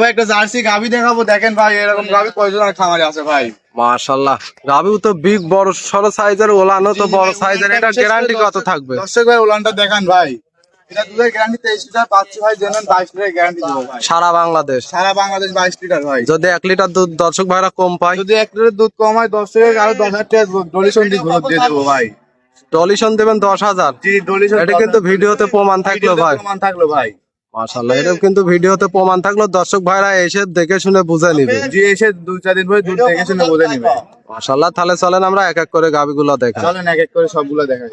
ভাই একটা জার্সি দেখাবো। দেখেন ভাই এরকম গাবি কয়জন আর খামারে আছে ভাই? মাশাল্লাহ। তো বিগ বড় সড়ো সাইজের ওলানো তো বড় সাইজের এটা গ্যারান্টি কত থাকবে? দর্শক ভাই উলানটা দেখান ভাই। এটা দুধের গ্যারান্টি তেইশ লিটার পাচ্ছি ভাই জেনুন বাইশ লিটার গ্যারান্টি দেবো ভাই। সারা বাংলাদেশ? সারা বাংলাদেশ বাইশ লিটার ভাই। যদি এক লিটার দুধ দর্শক ভাইরা কম পায়? যদি এক লিটার দুধ কম হয় দশ টাকা আরও দশ হাজার টাকা ডলিশন দিয়ে দেবো ভাই। ডলিশন দেবেন দশ হাজার? জি এটা কিন্তু ভিডিওতে প্রমাণ থাকল ভাই। প্রমাণ থাকল ভাই। কিন্তু ভিডিওতে প্রমাণ থাকল দর্শক ভাইরা এসে দেখে শুনে বুঝে নিবে। জি এসে দুই চার দিন পরে দুধ দেখে শুনে বুঝে নিবে। তাহলে চলেন আমরা এক এক করে গাবিগুলো দেখা চলেন এক এক করে সবগুলো দেখা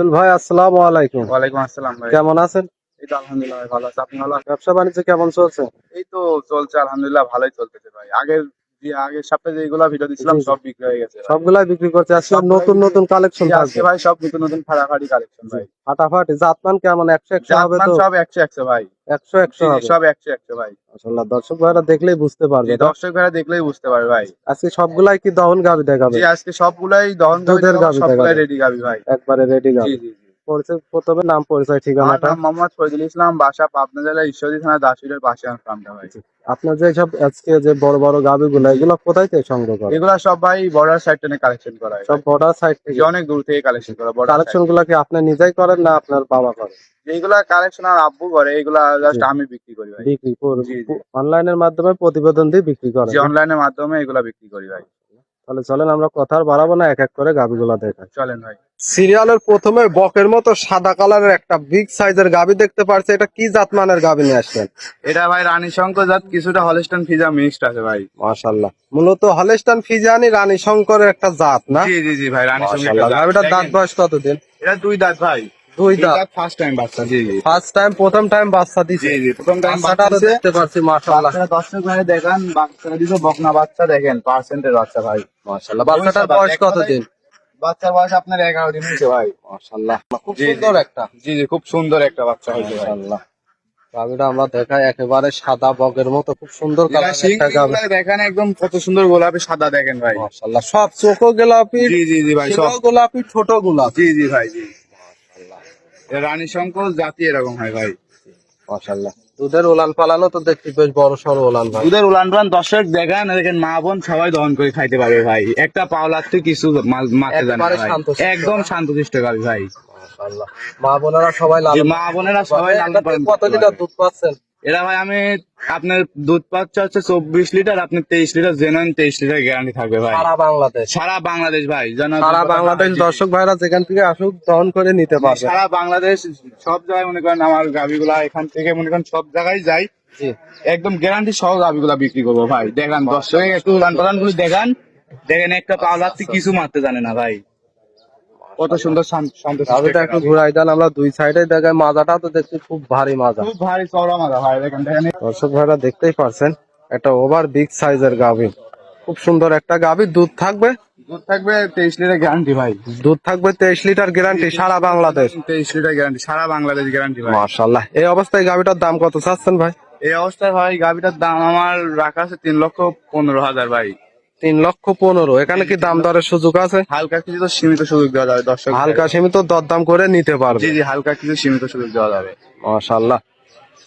ভালোবাস ভাই আসসালামু আলাইকুম। ওয়ালাইকুম আসসালাম ভাই। কেমন আছেন? এই তো আলহামদুলিল্লাহ ভাই ভালো আছি। আপনি ভালো আছেন? ব্যবসা বাণিজ্য কেমন চলছে? এই তো চলছে আলহামদুলিল্লাহ ভালোই চলতেছে ভাই। আগের আগের সপ্তাহে যেগুলো ভিডিও দিছিলাম জি, জি। সব বিক্রি হয়ে গেছে সবগুলাই বিক্রি করছে আজকে নতুন নতুন কালেকশন জি, ভাই। সব নতুন নতুন ফাড়াফাড়ি কালেকশন ভাই। ফাটাফাটি জাতমান কেমন? হবে তো? সব একশো একশো ভাই। হবে। সব ভাই। মাশাআল্লাহ দর্শক ভাইরা দেখলেই বুঝতে পারবে দর্শক ভাইরা দেখলেই বুঝতে পারবে ভাই। আজকে সবগুলাই কি দহন গাবি দেখাবে? জি আজকে সবগুলাই দহন গাভী সবগুলাই। রেডি গাবি ভাই। একবারে রেডি গাবি জি জি জি। পরিচয় প্রথমে নাম পরিচয় আমার ঠিকানাটা নাম মোহাম্মদ ফজল ইসলাম বাসা পাবনা জেলা ঈশ্বরদী থানা দাসুরের পাশে আমার ফার্মটা ভাই আপনার যে সব আজকে যে বড় বড় গাবি গুলো এগুলো কোথায় থেকে সংগ্রহ করে এগুলা সব ভাই বর্ডার সাইড টেনে কালেকশন করা হয়। সব বর্ডার সাইড থেকে? অনেক দূর থেকে কালেকশন করা বর্ডার কালেকশনগুলা কি আপনি নিজেই করেন না আপনার বাবা করে? যেগুলা কালেকশন আর আব্বু করে এগুলা জাস্ট আমি বিক্রি করি ভাই। বিক্রি। অনলাইনের মাধ্যমে প্রতিবেদন দিয়ে বিক্রি করেন। যে অনলাইনের মাধ্যমে এগুলা বিক্রি করি ভাই। তাহলে চলেন আমরা কথা আর বাড়াবো না এক এক করে গাবিগুলা দেখাই। চলেন ভাই। সিরিয়ালের প্রথমে বকের মতো সাদা কালারের একটা বিগ সাইজের গাবি দেখতে পারছে। এটা কি জাত মানের গাবি নিয়ে আসলেন এটা ভাই রানী শঙ্কর জাত কিছুটা হলস্টন ফিজা মিক্সড আছে ভাই। মাশাল্লাহ মূলত হলেস্টান ফিজানি রানী শঙ্করের একটা জাত না? জি জি জি ভাই রানী শঙ্কর মাশাল্লাহ দাঁত বয়স কতদিন? এটা দুই দাঁত ভাই। দুই দাঁত ফার্স্ট টাইম বাচ্চা জি জি। ফার্স্ট টাইম প্রথম টাইম বাচ্চা দিছে। জি জি প্রথম টাইম বাচ্চাটা দেখতে পারছি মাশাল্লাহ বাচ্চাটা দর্শক ভাই দেখান বাচ্চাটা দিছে বকনা বাচ্চা দেখেন পার্সেন্টের বাচ্চা ভাই। মাশাল্লাহ বাচ্চাটার বয়স কতদিন বাচ্চার বয়স আপনার এগারো দিন হয়েছে ভাই। খুব জি, জি। সুন্দর একটা। জি জি খুব সুন্দর একটা বাচ্চা হয়েছে আমরা দেখাই একেবারে সাদা বকের মতো খুব সুন্দর দেখেন একদম কত সুন্দর গোলাপি সাদা দেখেন ভাই। মাশাল্লাহ সব চোখো গোলাপি জি জি জি ভাই সব। গোলাপি ছোট গোলাপি। জি জি ভাই জি। রানী শঙ্কর জাতি এরকম হয় ভাই। মাশাল্লাহ দুধের উলান পালানো তো দেখছি বেশ বড় সড়ো উলান ভাই। দুধের উলান পালান দর্শক দেখান দেখেন মা বোন সবাই দহন করে খাইতে পারবে ভাই। একটা পাওলার লাগতে কিছু মা- জানে ভাই। একদম শান্তশিষ্ট গাবি ভাই। মাশাল্লাহ মা বোনেরা সবাই লাল মা বোনেরা সবাই পালন কত লিটার দুধ পাচ্ছেন? এরা ভাই আমি আপনার দুধ পাচ্ছে হচ্ছে চব্বিশ লিটার আপনি তেইশ লিটার জেনুইন তেইশ লিটার গ্যারান্টি থাকবে ভাই। সারা বাংলাদেশ। সারা বাংলাদেশ ভাই যেন সারা বাংলাদেশ দর্শক ভাইরা যেখান থেকে আসুক দহন করে নিতে পারবে। সারা বাংলাদেশ সব জায়গায় মনে করেন আমার গাবিগুলা এখান থেকে মনে করেন সব জায়গায় যাই। একদম গ্যারান্টি সহ গাবিগুলা বিক্রি করব ভাই। দেখান দর্শক একটু উলান পালানগুলো দেখান। দেখেন একটা পাওলার থেকে কিছু মারতে জানে না ভাই। কত সুন্দর শান্ত শিষ্ট গাবিটা একটা। ঘুরাই দেন আমরা দুই সাইডে দেখাই মাজাটা তো দেখছি খুব ভারী মাজা। খুব ভারী চওড়া মাথা ভাই দেখেন দেখেন। দর্শক ভাইরা দেখতেই পারছেন একটা ওভার বিগ সাইজের গাভি। খুব সুন্দর একটা গাভি দুধ থাকবে? দুধ থাকবে তেইশ লিটার গ্যারান্টি ভাই। দুধ থাকবে তেইশ লিটার গ্যারান্টি সারা বাংলাদেশ। তেইশ লিটার গ্যারান্টি সারা বাংলাদেশ গ্যারান্টি ভাই। মার্শাল্লাহ এই অবস্থায় গাভিটার দাম কত চাচ্ছেন ভাই? এই অবস্থায় ভাই গাভিটার দাম আমার রাখা আছে তিন লক্ষ পনেরো হাজার ভাই। তিন লক্ষ পনেরো। এখানে কি দাম দরের সুযোগ আছে? হালকা কিছু তো সীমিত সুযোগ দেওয়া যাবে দর্শক হালকা সীমিত দরদাম করে নিতে পারবে। জি জি হালকা কিছু সীমিত সুযোগ দেওয়া যাবে। মাশাল্লাহ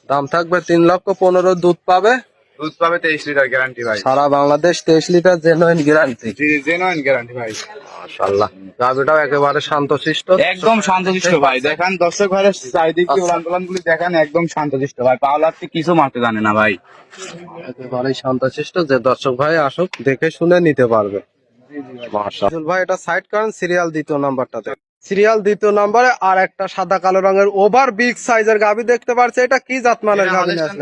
দাম থাকবে তিন লক্ষ পনেরো দুধ পাবে। দুধ পাবে তেইশ লিটার গ্যারান্টি ভাই। সারা বাংলাদেশ তেইশ litre genuine guarantee genuine guarantee ভাই। একেবারে শান্তশিষ্ট। একদম শান্তশিষ্ট ভাই। দেখান দর্শক চারিদিকে উড়ান গুলি দেখান একদম শান্তশিষ্ট ভাই। কিছু মারতে জানে না ভাই। একেবারে শান্তশিষ্ট যে দর্শক ভাই আসুক দেখে শুনে নিতে পারবে। মাশাআল্লাহ। ভাই এটা সাইড করেন সিরিয়াল দ্বিতীয় নাম্বারটাতে সিরিয়াল দ্বিতীয় নম্বরে আর একটা সাদা কালো রঙের ওভার বিগ সাইজের গাভি দেখতে পারছি। এটা কি জাত মানের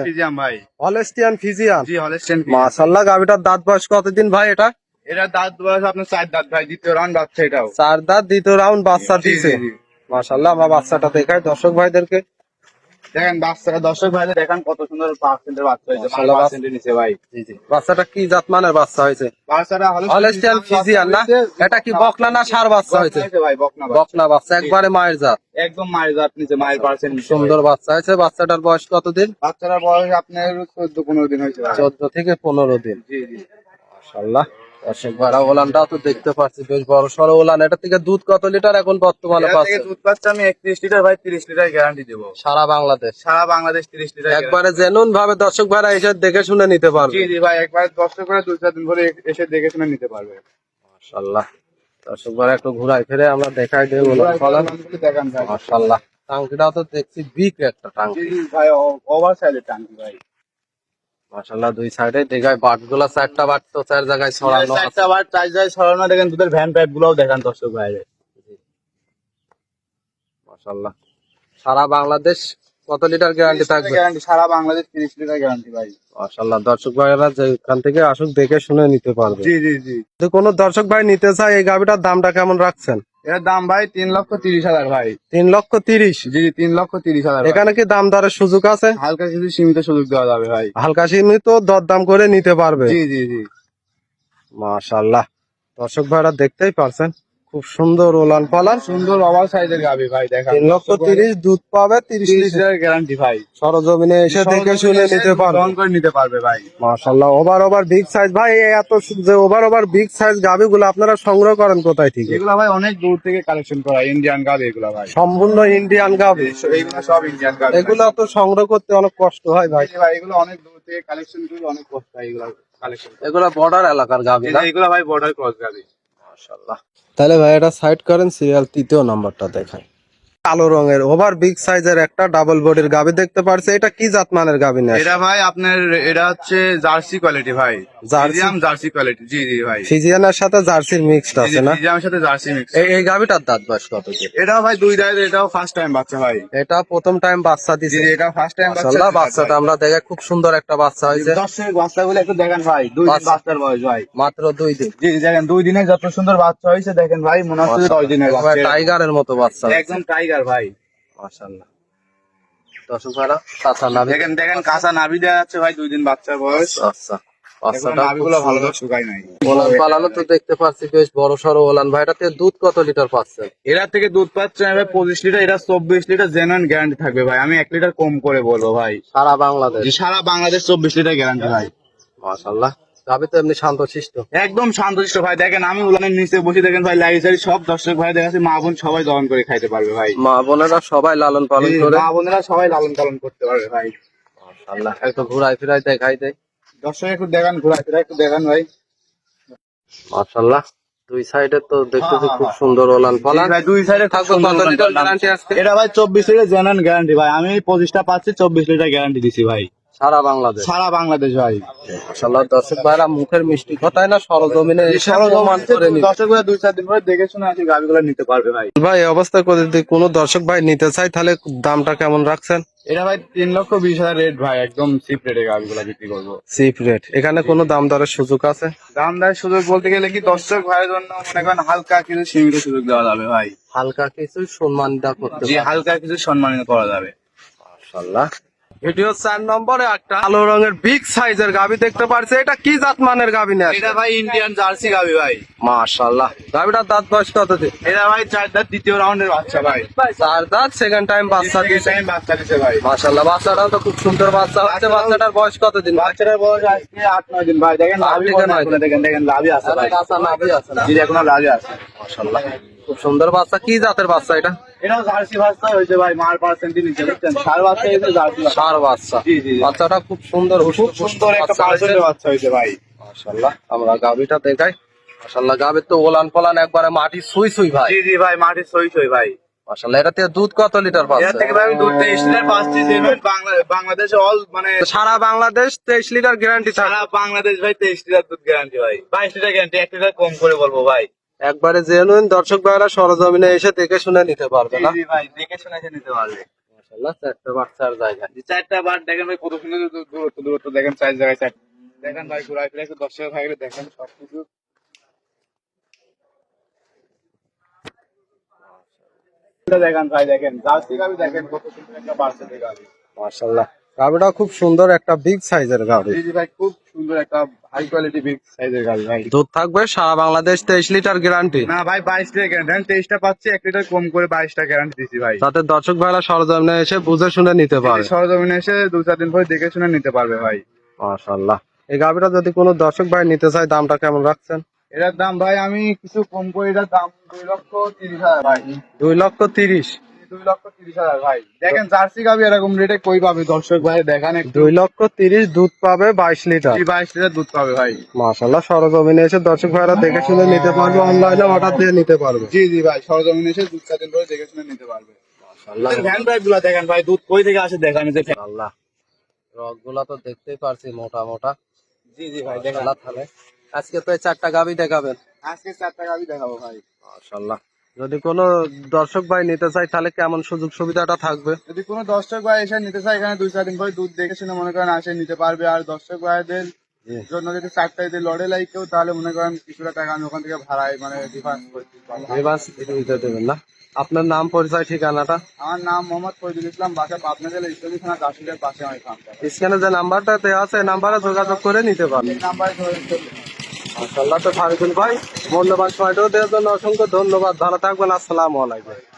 ফিজিয়াম ভাই। Holstein Friesian. জি হলেস্টিয়ান মাশাল্লাহ গাভিটার দাঁত বয়স কতদিন ভাই এটা? এটা দাঁত বয়স আপনার চার দাঁত ভাই দ্বিতীয় রাউন্ড বাচ্চা এটাও। চার দাঁত দ্বিতীয় রাউন্ড বাচ্চা দিয়েছে দিছে। মাশাল্লাহ আমরা বাচ্চাটা দেখাই। দর্শক ভাইদেরকে দেখেন বাচ্চাটা দর্শক ভাইদের দেখান কত সুন্দর পার্সেন্টের বাচ্চা হয়েছে মাশাআল্লাহ, বাচ্চা- পার্সেন্টের নিচে ভাই। বাচ্চাটা কি জাত মানের বাচ্চা হয়েছে? বাচ্চাটা হলেস্টিয়ান ফিজিয়ান না? এটা কি বকনা না সার বাচ্চা হয়েছে? ভাই বকনা বাচ্চা। বকনা বাচ্চা একবারে মায়ের জাত। একদম মায়ের জাত নিচে মায়ের পার্সেন্ট সুন্দর বাচ্চা হয়েছে। বাচ্চাটার বয়স কতদিন? বাচ্চাটার বয়স আপনার চোদ্দ পনেরো দিন হয়েছে। চোদ্দ থেকে পনেরো দিন। জি জি। মাশাল্লাহ দর্শক ভাড়া ওলানটাও তো দেখতে পাচ্ছি বেশ বড় সড়ো ওলান। এটা থেকে দুধ কত লিটার এখন বর্তমানে এখান দুধ পাচ্ছে আমি একত্রিশ লিটার ভাই তিরিশ লিটার গ্যারান্টি দেবো। সারা বাংলাদেশ? সারা বাংলাদেশ তিরিশ লিটার একবারে জেনুন ভাবে দর্শক ভাড়া এসে দেখে শুনে নিতে পারবে। জি জি ভাই একবার দশ করে দুই চার দিন ধরে এসে দেখে শুনে নিতে পারবে। মাশাল্লাহ দর্শক ভাড়া একটু ঘুরাই ফিরে আমরা দেখাই দেবো ওলান। মাশাল্লাহ টাঙ্কিটাও তো দেখছি বিগ একটা টাঙ্কি ভাই ওভার সাইজের টাঙ্কি ভাই। মাশাল্লাহ দুই সাইডে দেখায় বাটগুলো চারটা বাট তো চার জায়গায় ছড়ানো। একটা বার চার জায়গায় ছড়ানো দেখেন দুধের ভ্যান পাইপ গুলোও দেখান দর্শক ভাইরে মাশাআল্লাহ সারা বাংলাদেশ কত লিটার গ্যারান্টি থাকবে? গ্যারান্টি সারা বাংলাদেশ তিরিশ লিটার গ্যারান্টি ভাই। দর্শক ভাইরা যেখান থেকে আসুক দেখে শুনে নিতে পারবে। জি জি জি। যদি কোনো দর্শক ভাই নিতে চায় এই গাভিটার দামটা কেমন রাখছেন? এর দাম ভাই তিন লক্ষ তিরিশ হাজার ভাই। তিন লক্ষ তিরিশ? জি জি তিন লক্ষ তিরিশ হাজার এখানে কি দাম দরের সুযোগ আছে? হালকা কিছু সীমিত সুযোগ দেওয়া যাবে ভাই। হালকা সীমিত দরদাম করে নিতে পারবে। জি জি জি। মাশাল্লাহ দর্শক ভাইরা দেখতেই পারছেন। খুব সুন্দর ওলান পালান। সুন্দর ওভার সাইজের গাবি ভাই দেখা তিন লক্ষ তিরিশ দুধ পাবে তিরিশ তিরিশ লিটার গ্যারান্টি ভাই। সরজমিনে এসে দেখে শুনে নিতে পারবে। করে নিতে পারবে ভাই। মাশাল্লাহ ওভার ওভার বিগ সাইজ ভাই এত যে ওভার ওভার বিগ সাইজ গাভি গুলো আপনারা সংগ্রহ করেন কোথায় থেকে? এগুলা ভাই অনেক দূর থেকে কালেকশন করা ইন্ডিয়ান গাবি এগুলো ভাই। সম্পূর্ণ ইন্ডিয়ান গাভি। এইগুলো সব ইন্ডিয়ান গাবি এগুলো তো সংগ্রহ করতে অনেক কষ্ট হয় ভাই। ভাই এগুলো অনেক দূর থেকে কালেকশন করে অনেক কষ্ট হয় এগুলো কালেকশন এগুলো বর্ডার এলাকার গাভি না? এগুলো ভাই বর্ডার ক্রস গাবি মাশাল্লাহ তাহলে ভাই এটা সাইড করেন সিরিয়াল তৃতীয় নাম্বারটা দেখায় কালো রঙের ওভার বিগ সাইজের একটা ডাবল বডির গাভি দেখতে পারছে। এটা কি জাত মানের গাভি নিয়ে? এটা ভাই আপনার এটা হচ্ছে জার্সি কোয়ালিটি ভাই। জার্সি? মিডিয়াম জার্সি কোয়ালিটি জি জি ভাই। ফিজিয়ানের সাথে জার্সির মিক্সড আছে না? মিডিয়ামের সাথে জার্সি মিক্স এই গাভিটার দাঁত বয়স কত? এটাও ভাই দুই দাঁত এটাও ফার্স্ট টাইম বাচ্চা ভাই। এটা প্রথম টাইম বাচ্চা দিছে। জি এটা ফার্স্ট টাইম বাচ্চা বাচ্চাটা আমরা দেখে খুব সুন্দর একটা বাচ্চা হয়েছে। দর্শক বাচ্চাগুলো একটু দেখেন ভাই দুই দিন বাচ্চার বয়স ভাই। মাত্র দুই দিন। জি দেখেন দুই দিনে যত সুন্দর বাচ্চা হয়েছে দেখেন ভাই মনে হচ্ছে দশ দিনের বাচ্চা। টাইগারের মতো বাচ্চা। একদম টাইগার ভাই। দর্শক ভাড়া কাঁচা নাভি দেখেন দেখেন কাঁচা নাভি দেওয়া যাচ্ছে ভাই দুই দিন বাচ্চার বয়স। আচ্ছা ওলান তো দেখতে পাচ্ছি বেশ বড় সড়ো ওলান। ভাইটাতে দুধ কত লিটার পাচ্ছেন এরা থেকে দুধ পাচ্ছে ভাই পঁচিশ লিটার এটা চব্বিশ লিটার জেনুইন গ্যারান্টি থাকবে ভাই। আমি এক লিটার কম করে বলব ভাই। সারা বাংলাদেশ। সারা বাংলাদেশ চব্বিশ লিটার গ্যারান্টি ভাই। মাশাল্লাহ গাবি তো এমনি শান্তশিষ্ট। একদম শান্তশিষ্ট ভাই দেখেন আমি উলানের নিচে বসে দেখেন ভাই সাইড সব দর্শক ভাই দেখাচ্ছি মা বোন সবাই দহন করে খাইতে পারবে ভাই। মা বোনেরা সবাই লালন পালন করে। মা বোনেরা সবাই লালন পালন করতে পারবে ভাই। মাশাল্লাহ একটু ঘুরাই ফিরাই দেখাই দেয় দর্শক একটু দেখান ঘোরা ফেরা একটু দেখান ভাই। মাশাল্লাহ দুই সাইডে তো দেখতেছি খুব সুন্দর ওলান পালান। ভাই দুই সাইডে থাকবে কত লিটার গ্যারান্টি আজকে এটা ভাই চব্বিশ লিটার জেনুইন গ্যারান্টি ভাই আমি পঁচিশটা পাচ্ছি চব্বিশ লিটার গ্যারান্টি দিছি ভাই। সারা বাংলাদেশ। সারা বাংলাদেশ ভাই। মাশাল্লাহ দর্শক ভাইরা মুখের মিষ্টি কথায় না সরজমিনে প্রমাণ করে নিবে। দর্শক ভাই দুই চার দিন পরে দেখে শুনে আসি গাড়িগুলো নিতে পারবে ভাই। ভাই অবস্থা করে যদি কোনো দর্শক ভাই নিতে চাই তাহলে দামটা কেমন রাখছেন? এটা ভাই তিন লক্ষ বিশ হাজার রেট ভাই একদম চিপ রেটে গাড়িগুলো বিক্রি করব। চিপ রেট এখানে কোনো দাম দরের সুযোগ আছে? দাম দেওয়ার সুযোগ বলতে গেলে কি দর্শক ভাইয়ের জন্য মনে করেন হালকা কিছু সীমিত সুযোগ দেওয়া যাবে ভাই। হালকা কিছু সম্মান দা করতে জি হালকা কিছু সম্মানিত করা যাবে। মাশাআল্লাহ। ভিডিও চার নম্বরে একটা কালো রঙের বিগ সাইজের গাবি দেখতে পারছে। এটা কি জাত মানের গাবি না এটা ভাই ইন্ডিয়ান জার্সি গাবি ভাই। মাশাআল্লাহ। গাবিটার দাঁত বয়স কত এটা ভাই চার দাঁত দ্বিতীয় রাউন্ডের বাচ্চা ভাই। চার দাঁত সেকেন্ড টাইম বাচ্চা দিয়েছে টাইম বাচ্চা দিছে ভাই। মাশাআল্লাহ বাচ্চাটাও তো খুব সুন্দর বাচ্চা হচ্ছে। বাচ্চাটার বয়স কত দিন? বাচ্চাটার বয়স আজকে আট নয় দিন ভাই। দেখেন লাভি দেখেন দেখেন লাভি আছে ভাই। আছে জি এখনও লাভি আছে। মাশাআল্লাহ খুব সুন্দর বাচ্চা। কি জাতের বাচ্চা এটা? এটাও জার্সি বাচ্চা হয়েছে ভাই মার পার্সেন্টই নিচে বুঝছেন সার বাচ্চা হয়েছে জার্সি সার বাচ্চা। জি, জি, জি। বাচ্চাটা খুব সুন্দর খুব সুন্দর একটা পার্সেন্টের বাচ্চা হয়েছে ভাই। আমরা গাবিটা দেখাই। গাবির তো ওলান পলান একবারে মাটি সুই সুই ভাই। জি জি ভাই মাটির সই সই ভাই। এটা থেকে দুধ কত লিটার থেকে ভাই দুধ তেইশ লিটার পাচ্ছি বাংলা- বাংলাদেশে অল মানে সারা বাংলাদেশ তেইশ লিটার গ্যারান্টি সারা বাংলাদেশ ভাই তেইশ লিটার দুধ গ্যারান্টি ভাই। বাইশ লিটার গ্যারান্টি এক লিটার কম করে বলব ভাই। একবারে জেনুইন দর্শক ভাইরা সরজমিনে এসে দেখে শুনে নিতে পারবে না? জি ভাই দেখে শুনে এসে নিতে পারবে। মাশাল্লাহ চারটে বাচ্চার জায়গা যে চারটা বার দেখেন ভাই কত সুন্দর দূরত্ব দূরত্ব দেখেন চার জায়গায় চার। দেখেন ভাই ঘুরাই ফিরে একটু দর্শক দেখেন সবকিছু। দেখেন ভাই দেখেন জার্সি গাবি দেখেন কত সুন্দর একটা পার্সেন্টের গাবি মাশাল্লাহ গাবিটা খুব সুন্দর একটা বিগ সাইজের জি ভাই খুব সুন্দর একটা হাই কোয়ালিটি বিগ সাইজের গাবি ভাই। দুধ থাকবে সারা বাংলাদেশ তেইশ লিটার গ্যারান্টি না ভাই বাইশ লিটার গ্যারান্টি তেইশটা পাচ্ছি এক লিটার কম করে বাইশটা গ্যারান্টি দিচ্ছি ভাই। তাতে দর্শক ভাইরা সরজমিনে এসে বুঝে শুনে নিতে পারে। সরজমিনে এসে দু চার দিন পরে দেখে শুনে নিতে পারবে ভাই। মাশাল্লাহ এই গাবিটা যদি কোনো দর্শক ভাই নিতে চায় দামটা কেমন রাখছেন? এটার দাম ভাই আমি কিছু কম করে এটার দাম দুই লক্ষ তিরিশ হাজার ভাই। দুই লক্ষ তিরিশ। দুই লক্ষ তিরিশ হাজার ভাই। দেখেন জার্সি গাবি এরকম রেটে কই পাবে? দর্শক ভাই দেখান দুই লক্ষ তিরিশ দুধ পাবে বাইশ লিটার। বাইশ লিটার দুধ পাবে ভাই। মাশাল্লাহ সরজমিনে এসে দর্শক ভাইরা দেখে শুনে নিতে পারবে অনলাইনে অর্ডার দিয়ে নিতে পারবে। জি জি ভাই সরজমিনে এসে দুধ চার দিন দেখে শুনে নিতে পারবে। মাশাল্লাহ ভ্যান ড্রাইভগুলা দেখেন ভাই দুধ কই থেকে আসে দেখান যে আল্লাহ রকগুলা তো দেখতেই পারছি মোটা মোটা। জি জি ভাই দেখেন। তাহলে আজকে তো চারটা গাবি দেখাবেন। আজকে চারটা গাবি দেখাবো ভাই। মাশাল্লাহ যদি কোনো দর্শক ভাই নিতে চায় তাহলে কেমন সুযোগ সুবিধাটা থাকবে? যদি কোনো দর্শক ভাই এসে নিতে চায় এখানে দুই চার দিন পরে দুধ দেখে শুনে মনে করেন আসে নিতে পারবে। আর দর্শক ভাইদের জন্য যদি চারটা যদি লড়ে লাই কেউ তাহলে মনে করেন কিছুটা টাকা আমি ওখান থেকে ভাড়ায় মানে ডিফারেন্স দিতে দেবেন না? আপনার নাম পরিচয় ঠিকানাটা? আমার নাম মোহাম্মদ ফরিদুল ইসলাম বাসা পাবনা জেলা ইসলামী থানা কাশিলের পাশে আমার স্ক্যানে যে নাম্বারটা দেওয়া আছে নাম্বারে যোগাযোগ করে নিতে পারবেন। নাম্বারে যোগাযোগ করলে মাশাল্লাহ তো ভাই মূল্যবান সময়টাও দেওয়ার জন্য অসংখ্য ধন্যবাদ। ভালো থাকবেন আসসালামু আলাইকুম।